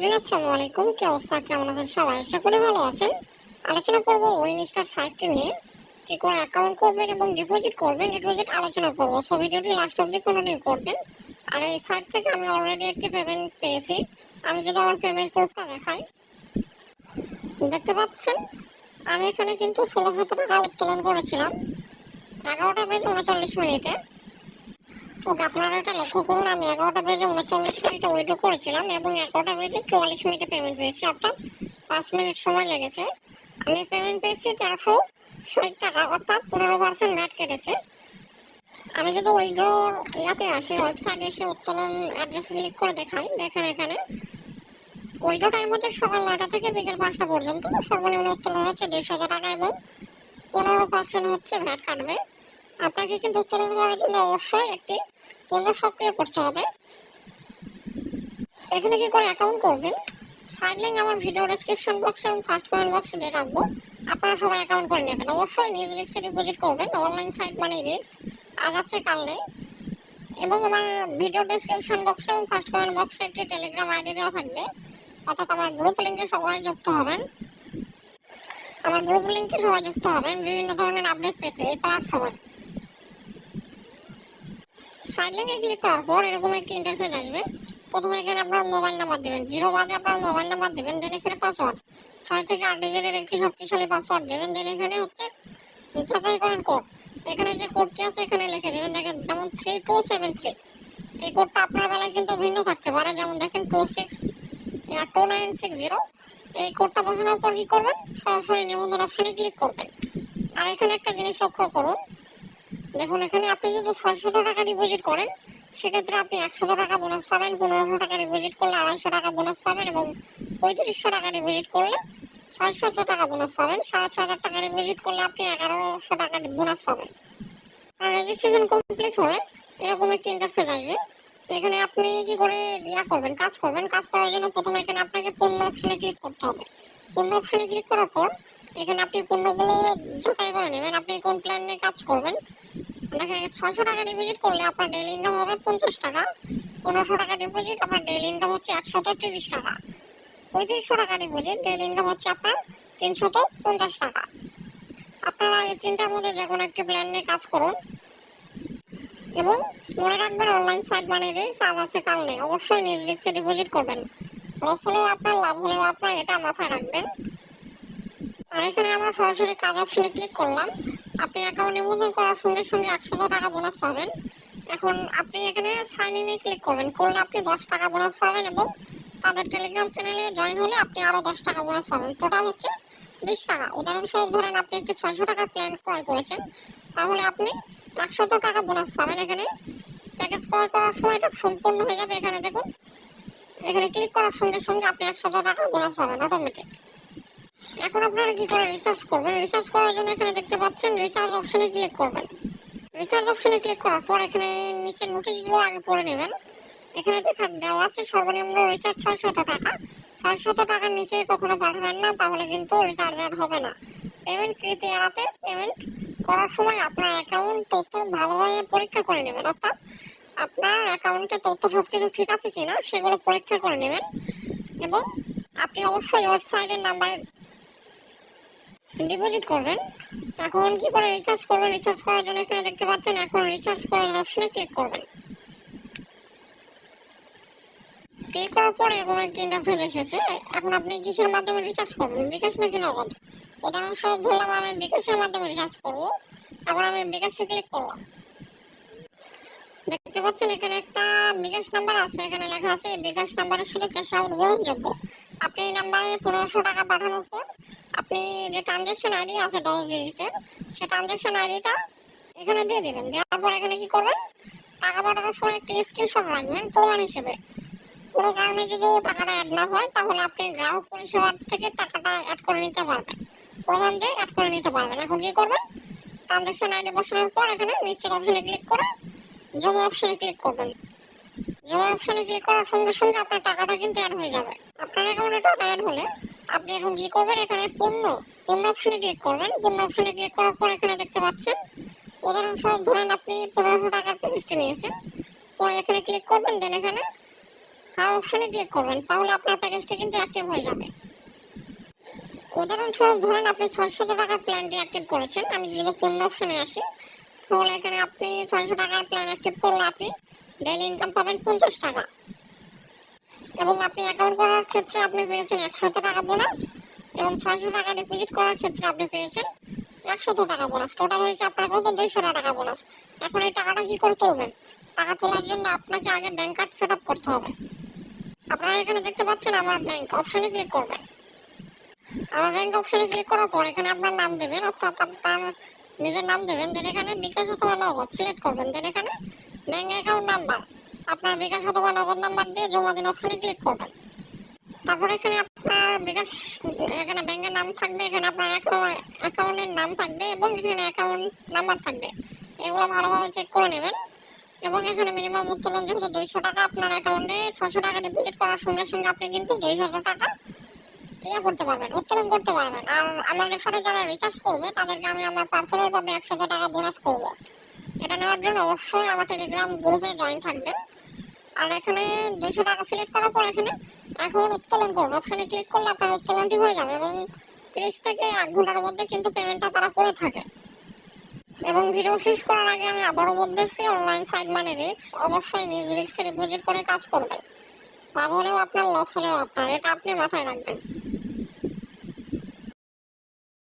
Everyone আসসালামু আলাইকুম। কি অবস্থা? কেমন আছেন সবাই? আশা করি ভালো আছেন। আলোচনা করব উইন স্টার সাইটটি নিয়ে। কি করে অ্যাকাউন্ট করবেন এবং ডিপোজিট করবেন ডিপোজিট আলোচনা করব। সো ভিডিওটি লাস্ট অবধি কন্টিনিউ করবেন। আর এই সাইট থেকে আমি অলরেডি একটি পেমেন্ট পেয়েছি। আমি যদি আমার পেমেন্ট প্রুফটা দেখাই। দেখতে পাচ্ছেন? আমি এখানে কিন্তু ষোলোশো টাকা উত্তোলন করেছিলাম। এগারোটা বেজে উনচল্লিশ মিনিটে। ওকে আপনারা এটা লক্ষ্য করুন, আমি এগারোটা বেজে উনচল্লিশ মিনিটে উইড্রো করেছিলাম এবং এগারোটা বেজে চুয়াল্লিশ মিনিটে পেমেন্ট পেয়েছি, অর্থাৎ পাঁচ মিনিট সময় লেগেছে। আমি পেমেন্ট পেয়েছি তেরোশো ষাট টাকা, অর্থাৎ পনেরো পার্সেন্ট ম্যাট কেটেছে। আমি যদি উইড্রো ইয়াতে আসি ওয়েবসাইটে এসে উত্তোলন অ্যাড্রেসে ক্লিক করে দেখাই, দেখেন এখানে। উইড্রো টাইম হচ্ছে সকাল নয়টা থেকে বিকেল পাঁচটা পর্যন্ত। সর্বনিম্ন উত্তোলন হচ্ছে দুইশো টাকা এবং পনেরো পার্সেন্ট হচ্ছে ভ্যাট কাটবে। আপনাকে কিন্তু উত্তোলন করার জন্য অবশ্যই একটি পণ্য সক্রিয় করতে হবে। এখানে কি করে অ্যাকাউন্ট করবেন? সাইড লিঙ্ক আমার ভিডিও ডেসক্রিপশন বক্সে এবং ফার্স্ট কমেন্ট বক্সে দিয়ে রাখব। আপনারা সবাই অ্যাকাউন্ট করে নেবেন। অবশ্যই নিজ রিক্সে ডিপোজিট করবেন। অনলাইন সাইট মানে রিক্স আজ আছে, কাল নেই। এবং আমার ভিডিও ডেসক্রিপশন বক্সে এবং ফার্স্ট কমেন্ট বক্সে একটি টেলিগ্রাম আইডি দেওয়া থাকবে। অর্থাৎ আমার গ্রুপ লিঙ্কে সবাই যুক্ত হবেন। আমার গ্রুপ লিঙ্কে সবাই যুক্ত হবেন। বিভিন্ন ধরনের আপডেট পেতে এই প্ল্যাটফর্মে সাইড ক্লিক করার পর এরকম একটি ইন্টারফেস আসবে। প্রথমে এখানে আপনার মোবাইল নাম্বার দেবেন। জিরো বাদে আপনার মোবাইল নাম্বার দেবেন দেন এখানে পাসওয়ার্ড ছয় থেকে আট ডিজিটের একটি শক্তিশালী পাসওয়ার্ড দেবেন। দেন এখানে হচ্ছে যাচাই করেন কোড এখানে যে কোডটি আছে, এখানে লিখে দেবেন। দেখেন, যেমন থ্রি টু সেভেন থ্রি এই কোডটা আপনার বেলায় কিন্তু ভিন্ন থাকতে পারে। যেমন দেখেন two six two nine six zero এই কোডটা বসানোর পর কি করবেন? সরাসরি নিবন্ধন অপশনে ক্লিক করবেন। আর এখানে একটা জিনিস লক্ষ্য করুন। দেখুন, এখানে আপনি যদি ছয়শত টাকা ডিপোজিট করেন, সেক্ষেত্রে আপনি একশত টাকা বোনাস পাবেন, পনেরোশো টাকা ডিপোজিট করলে আড়াইশো টাকা বোনাস পাবেন এবং পঁয়ত্রিশশো টাকা ডিপোজিট করলে ছয়শত টাকা বোনাস পাবেন, সাড়ে ছ হাজার টাকা ডিপোজিট করলে আপনি এগারোশো টাকা বোনাস পাবেন। আর রেজিস্ট্রেশন কমপ্লিট হলে এরকম একটি ইন্টারফেস আসবে। এখানে আপনি কি করে ইয়া করবেন, কাজ করবেন, কাজ করার জন্য প্রথমে এখানে আপনাকে পণ্য অপশনে ক্লিক করতে হবে। পণ্য অপশনে ক্লিক করার পর এখানে আপনি পণ্যগুলো যাচাই করে নেবেন, আপনি কোন প্ল্যান নিয়ে কাজ করবেন দেখেন ছয়শো টাকা ডিপোজিট করলে আপনার ডেইলি ইনকাম হবে পঞ্চাশ টাকা, পনেরোশো টাকা ডিপোজিট আপনার ডেইলি ইনকাম হচ্ছে একশত তিরিশ টাকা। পঁয়ত্রিশশো টাকা ডিপোজিট ডেইলি ইনকাম হচ্ছে আপনার তিনশত পঞ্চাশ টাকা। আপনারা এই তিনটার মধ্যে যে কোনো একটি প্ল্যান নিয়ে কাজ করুন। এবং মনে রাখবেন অনলাইন সাইট রিক্স আজ আছে, কাল নেই। অবশ্যই নিজ রিক্সে ডিপোজিট করবেন। লস হলেও আপনার, লাভ হলেও আপনার, এটা মাথায় রাখবেন। আর এখানে আমরা সরাসরি কাজ অপশনে ক্লিক করলাম। আপনি অ্যাকাউন্ট নিবন্ধন করার সঙ্গে সঙ্গে একশো টাকা বোনাস পাবেন। এখন আপনি এখানে সাইন ইনে ক্লিক করবেন। করলে আপনি দশ টাকা বোনাস পাবেন এবং তাদের টেলিগ্রাম চ্যানেলে জয়েন হলে আপনি আরও দশ টাকা বোনাস পাবেন। টোটাল হচ্ছে বিশ টাকা। উদাহরণস্বরূপ ধরেন আপনি একটি ছয়শো টাকার প্ল্যান ক্রয় করেছেন। তাহলে আপনি একশত টাকা বোনাস পাবেন এখানে। প্যাকেজ ক্রয় করার সময় এটা সম্পূর্ণ হয়ে যাবে এখানে। দেখুন, এখানে ক্লিক করার সঙ্গে সঙ্গে আপনি একশত টাকা বোনাস পাবেন অটোমেটিক এখন আপনারা কি করে রিচার্জ করবেন? রিচার্জ করার জন্য এখানে দেখতে পাচ্ছেন রিচার্জ অপশনে ক্লিক করবেন। রিচার্জ অপশনে ক্লিক করার পর এখানে নিচের নোটিশগুলো আগে পড়ে নেবেন। এখানে দেখা দেওয়া আছে সর্বনিম্ন রিচার্জ ছয়শত টাকা। ছয়শত টাকার নিচে কখনো পাঠাবেন না, তাহলে কিন্তু রিচার্জ আর হবে না। পেমেন্ট কৃতি এড়াতে পেমেন্ট করার সময় আপনার অ্যাকাউন্ট তথ্য ভালোভাবে পরীক্ষা করে নেবেন। অর্থাৎ আপনার অ্যাকাউন্টে তথ্য সব কিছু ঠিক আছে কিনা, সেগুলো পরীক্ষা করে নেবেন। এবং আপনি অবশ্যই ওয়েবসাইটের নাম্বারে ডিপোজিট করবেন। এখন কি করে রিচার্জ করবেন? রিচার্জ করার জন্য এখানে দেখতে পাচ্ছেন, এখন রিচার্জ করার অপশনে ক্লিক করবেন। ক্লিক করার পর এরকম একটি ইন্টারফেস এসেছে। এখন আপনি কিসের মাধ্যমে রিচার্জ করবেন? বিকাশ নাকি নগদ? উদাহরণস্বরূপ ধরলাম আমি বিকাশের মাধ্যমে রিচার্জ করব। এখন আমি বিকাশে ক্লিক করলাম। দেখতে পাচ্ছেন এখানে একটা বিকাশ নাম্বার আছে। এখানে লেখা আছে বিকাশ নাম্বারে শুধু ক্যাশ আউট গ্রহণযোগ্য। আপনি এই নাম্বারে পনেরোশো টাকা পাঠানোর পর আপনি যে ট্রানজ্যাকশন আইডি আছে দশ ডিজিটের সেই ট্রানজ্যাকশন আইডিটা এখানে দিয়ে দেবেন। দেওয়ার পর এখানে কি করবেন? টাকা পাঠানোর সময় একটি স্ক্রিনশট রাখবেন প্রমাণ হিসেবে। কোনো কারণে যদি টাকাটা অ্যাড না হয়, তাহলে আপনি গ্রাহক পরিষেবার থেকে টাকাটা অ্যাড করে নিতে পারবেন। প্রমাণ দিয়ে অ্যাড করে নিতে পারবেন। এখন কি করবেন? ট্রানজ্যাকশন আইডি বসানোর পর এখানে নিচের অপশনে ক্লিক করে জমা অপশনে ক্লিক করবেন। জমা অপশনে ক্লিক করার সঙ্গে সঙ্গে আপনার টাকাটা কিন্তু অ্যাড হয়ে যাবে। আপনার অ্যাকাউন্টে টাকা অ্যাড হলে আপনি এখন কি করবেন? এখানে পণ্য পণ্য অপশনে ক্লিক করবেন। পণ্য অপশনে ক্লিক করার পর এখানে দেখতে পাচ্ছেন, উদাহরণস্বরূপ ধরেন আপনি পনেরোশো টাকার প্যাকেজটি নিয়েছেন। পরে এখানে ক্লিক করবেন দেন এখানে হ্যাঁ অপশনে ক্লিক করবেন। তাহলে আপনার প্যাকেজটি কিন্তু অ্যাক্টিভ হয়ে যাবে। উদাহরণস্বরূপ ধরেন আপনি ছয়শো টাকার প্ল্যানটি অ্যাক্টিভ করেছেন। আমি যদি পূর্ণ অপশনে আসি, তাহলে এখানে আপনি ছয়শো টাকার প্ল্যান অ্যাক্টিভ করলে আপনি ডেইলি ইনকাম পাবেন পঞ্চাশ টাকা। এবং আপনি অ্যাকাউন্ট করার ক্ষেত্রে আপনি পেয়েছেন একশত টাকা বোনাস এবং ছয়শো টাকা ডিপোজিট করার ক্ষেত্রে আপনি পেয়েছেন একশত টাকা বোনাস টোটাল হয়েছে আপনার কত দুইশো টাকা বোনাস এখন এই টাকাটা কি করে তুলবেন টাকা তোলার জন্য আপনাকে আগে ব্যাংক কার্ড সেট আপ করতে হবে। আপনারা এখানে দেখতে পাচ্ছেন আমার ব্যাংক অপশনে ক্লিক করবেন। আমার ব্যাংক অপশনে ক্লিক করার পর এখানে আপনার নাম দেবেন, অর্থাৎ আপনার নিজের নাম দেবেন দেন এখানে বিকাশ অথবা নগদ সিলেক্ট করবেন। দেন এখানে ব্যাংক অ্যাকাউন্ট নাম্বার আপনার বিকাশ অথবা নগদ নাম্বার দিয়ে জমা দিন অপশনে ক্লিক করবেন। তারপরে এখানে আপনার বিকাশ, এখানে ব্যাংকের নাম থাকবে, এখানে আপনার অ্যাকাউন্টের নাম থাকবে এবং এখানে অ্যাকাউন্ট নাম্বার থাকবে। এগুলো ভালোভাবে চেক করে নেবেন এবং এখানে মিনিমাম উত্তোলন যেহেতু দুইশো টাকা আপনার অ্যাকাউন্টে ছশো টাকা ডিপোজিট করার সঙ্গে সঙ্গে আপনি কিন্তু দুইশো টাকা ইয়ে করতে পারবেন, উত্তোলন করতে পারবেন। আর আমার রেফারে যারা রিচার্জ করবে, তাদেরকে আমি আমার পার্সোনাল ভাবে একশো টাকা বোনাস করব। এটা নেওয়ার জন্য অবশ্যই আমার টেলিগ্রাম গ্রুপে জয়েন থাকবেন। আর এখানে দুইশো টাকা সিলেক্ট করার পর এখানে এখন উত্তোলন করুন। অপশানে ক্লিক করলে আপনার উত্তোলনটি হয়ে যাবে এবং তিরিশ থেকে এক ঘণ্টার মধ্যে কিন্তু পেমেন্টটা তারা করে থাকে। এবং ভিডিও শেষ করার আগে আমি আবারও বলতেছি অনলাইন সাইট মানে রিক্স অবশ্যই নিজ রিক্সে ডিপোজিট করে কাজ করবেন। লাভ হলেও আপনার লস হলেও আপনার, এটা আপনি মাথায় রাখবেন।